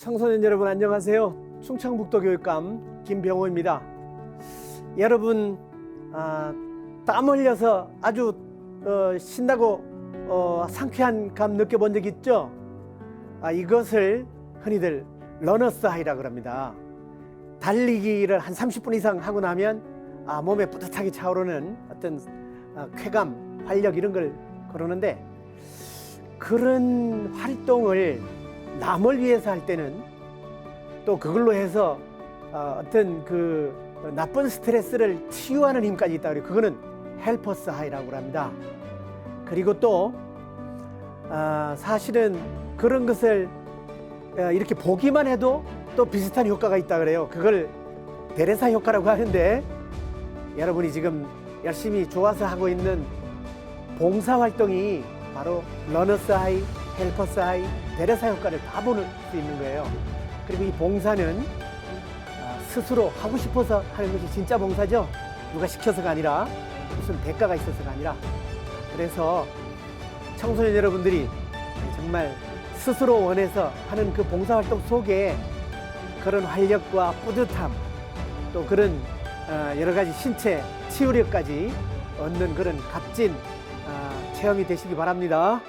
청소년 여러분 안녕하세요. 충청북도 교육감 김병호입니다. 여러분 아, 땀 흘려서 아주 어, 신나고 어, 상쾌한 감 느껴본 적 있죠? 아, 이것을 흔히들 러너스 하이라 그럽니다. 달리기를 한 30분 이상 하고 나면 아, 몸에 뿌듯하게 차오르는 어떤 아, 쾌감, 활력 이런 걸 그러는데 그런 활동을 남을 위해서 할 때는 또 그걸로 해서 어, 어떤 그 나쁜 스트레스를 치유하는 힘까지 있다 그래요. 그거는 헬퍼스 하이라고 합니다. 그리고 또 아, 사실은 그런 것을 어, 이렇게 보기만 해도 또 비슷한 효과가 있다 그래요. 그걸 데레사 효과라고 하는데 여러분이 지금 열심히 좋아서 하고 있는 봉사 활동이 바로 러너스 하이, 헬퍼스 하이, 데레사 효과를 다 보는 수 있는 거예요. 그리고 이 봉사는 아, 스스로 하고 싶어서 하는 것이 진짜 봉사죠. 누가 시켜서가 아니라 무슨 대가가 있어서가 아니라 그래서 청소년 여러분들이 정말 스스로 원해서 하는 그 봉사활동 속에 그런 활력과 뿌듯함 또 그런 어, 여러 가지 신체 치유력까지 얻는 그런 값진 아, 체험이 되시기 바랍니다.